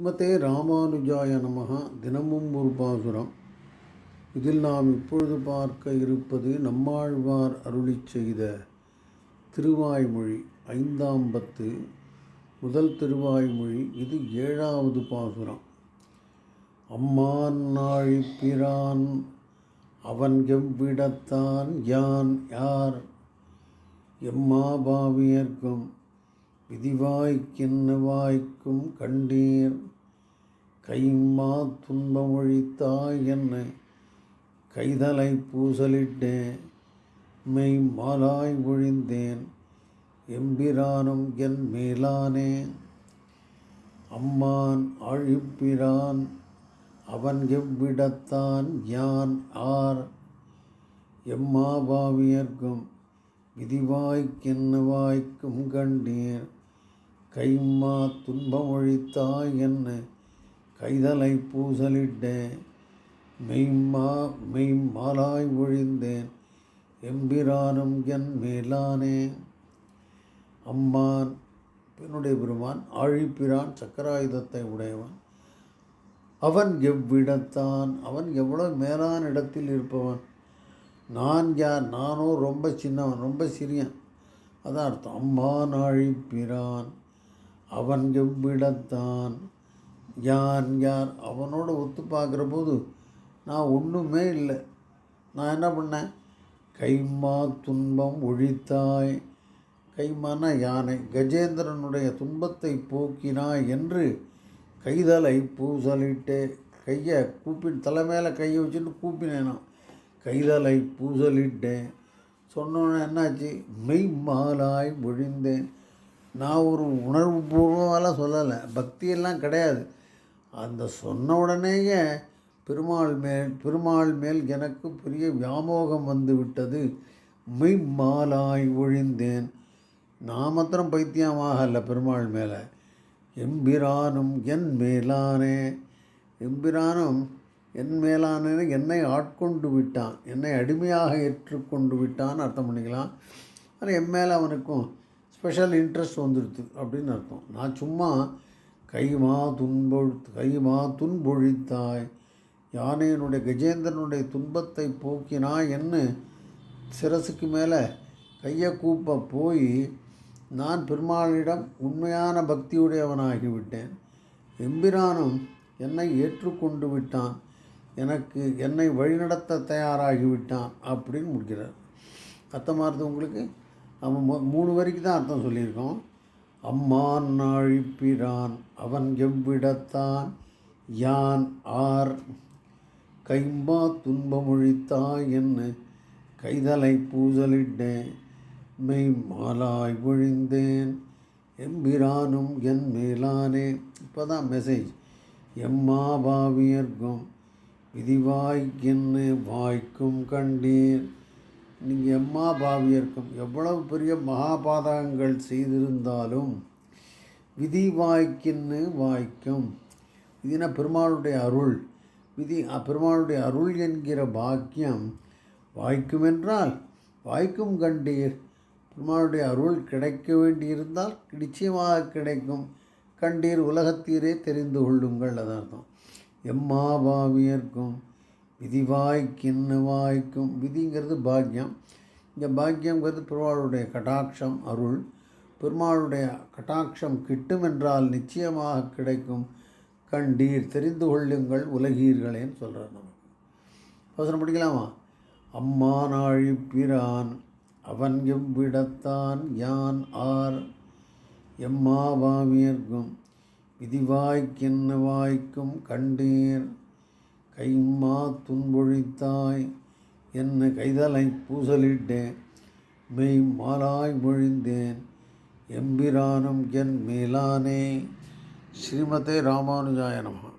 ஸ்ரீமதே ராமானுஜாய நமக தினமும் ஒரு பாசுரம். இதில் நாம் இப்பொழுது பார்க்க இருப்பது நம்மாழ்வார் அருளிச் செய்த திருவாய்மொழி ஐந்தாம் பத்து முதல் திருவாய்மொழி இது ஏழாவது பாசுரம். அம்மான் நாழிப்பிரான் அவன் எவ்விடத்தான் யான் யார்? எம்மாபாவியர்க்கும் விதிவாய்க்கென்ன வாய்க்கும் கண்டீர். கைம்மா துன்பமொழித்தாய் என்ன கைதலை பூசலிட்டேன் மெய் மாலாய் ஒழிந்தேன் எம்பிரானும் என் மேலானே. அம்மான் அழிப்பிரான் அவன் எவ்விடத்தான் யான் ஆர். எம்மாபாவியர்க்கும் விதிவாய்க்கென்ன வாய்க்கும் கண்டீர். கைம்மா துன்பம் ஒழித்தாய் என்ன? கைதலை பூசலிட்டேன். மெய்மா மெய்மாலாய் ஒழிந்தேன். எம்பிரானும் என் மேலானே. அம்மான் பெண்ணுடைய பெருமான் ஆழிப்பிரான் சக்கராயுதத்தை உடையவன். அவன் எவ்விடத்தான் அவன் எவ்வளோ மேலான இடத்தில் இருப்பவன்? நான் யார்? நானோ ரொம்ப சின்னவன் ரொம்ப சிறியன். அதான் அர்த்தம். அம்மான் ஆழிப்பிரான். அவன் எவ்விடத்தான் யான் யார்? அவனோட ஒத்து பார்க்குற போது நான் ஒன்றுமே இல்லை. நான் என்ன பண்ணேன்? கைமா துன்பம் ஒழித்தாய். கைமான யானை? கஜேந்திரனுடைய துன்பத்தை போக்கினாய் என்று கைதலை பூசலிட்டு கையை கூப்பி தலை மேலே கையை வச்சுட்டு கூப்பினேன்? நான் கைதலை பூசலிட்டேன். சொன்னோன்னே என்னாச்சு? மெய் மாலாய் ஒழிந்தேன். நான் ஒரு உணர்வு பூர்வமாலாம் சொல்லலை. பக்தியெல்லாம் கிடையாது. அந்த சொன்ன உடனேயே பெருமாள் மேல் பெருமாள் மேல் எனக்கு பெரிய வியாமோகம் வந்து விட்டது. மெய் மாலாய் ஒழிந்தேன். நான் மாத்திரம் பைத்தியமாகல பெருமாள் மேலே. எம்பிரானும் என் மேலானே. எம்பிரானும் என் மேலானேன்னு என்னை ஆட்கொண்டு விட்டான். என்னை அடிமையாக ஏற்றுக்கொண்டு விட்டான்னு அர்த்தம் பண்ணிக்கலாம். ஆனால் என் மேலே அவனுக்கும் ஸ்பெஷல் இன்ட்ரெஸ்ட் வந்துடுது அப்படின்னு அர்த்தம். நான் சும்மா கைமா துன்பொழு கைமா துன்பொழித்தாய் யானையினுடைய கஜேந்திரனுடைய துன்பத்தை போக்கினாய் என்ன? சிரசுக்கு மேலே கையை கூப்ப போய் நான் பெருமாளிடம் உண்மையான பக்தியுடையவனாகிவிட்டேன். எம்பிரானும் என்னை ஏற்றுக்கொண்டு விட்டான். எனக்கு என்னை வழிநடத்த தயாராகிவிட்டான் அப்படின்னு முடிக்கிறார். அர்த்தமாக இருந்தது உங்களுக்கு? மூணு வரைக்கும் தான் அர்த்தம் சொல்லியிருக்கோம். அம்மான் நாழிப்பிரான் அவன் எவ்விடத்தான்? யான் ஆர்? கைம்பா துன்பமொழித்தாய் என்ன? கைதலை பூசலிட்டேன் மெய் மாலாய் ஒழிந்தேன். எம்பிரானும் என் மேலானே. இப்போ தான் மெசேஜ் எம்மா பாவியர்க்கும் விதிவாய்க்கென்னு வாய்க்கும் கண்டீர். நீங்கள் எம்மா பாவியர்க்கும் எவ்வளவு பெரிய மகாபாதகங்கள் செய்திருந்தாலும் விதி வாய்க்கின்னு வாய்க்கும். இதுனா பெருமாளுடைய அருள்? விதி பெருமாளுடைய அருள் என்கிற பாக்கியம் வாய்க்குமென்றால் வாய்க்கும் கண்டீர். பெருமாளுடைய அருள் கிடைக்க வேண்டியிருந்தால் நிச்சயமாக கிடைக்கும். கண்டீர் உலகத்தீரே தெரிந்து கொள்ளுங்கள் அதார்த்தம். எம்மாபாவியர்க்கும் விதிவாய் வாய்க்கும்? விதிங்கிறது பாக்கியம். இந்த பாக்கியங்கிறது பெருமாளுடைய கட்டாட்சம் அருள். பெருமாளுடைய கட்டாட்சம் கிட்டும் என்றால் நிச்சயமாக கிடைக்கும். கண்டீர் தெரிந்து கொள்ளுங்கள் உலகீர்களேன்னு சொல்கிறார் நமக்கு. அவசரம் படிக்கலாமா? அம்மா நாழி பிரான் அவன் எவ்விடத்தான் யான் ஆர். எம்மாபாவியர்க்கும் விதிவாய்க்கென்ன வாய்க்கும்? கண்டீர் கைம்மா துன்பொழித்தாய் என்ன கைதலை பூசலிட்டேன். மெய் மாலாய் மொழிந்தேன். எம்பிரானும் என் மேலானே. ஸ்ரீமதே ராமானுஜாய நமः.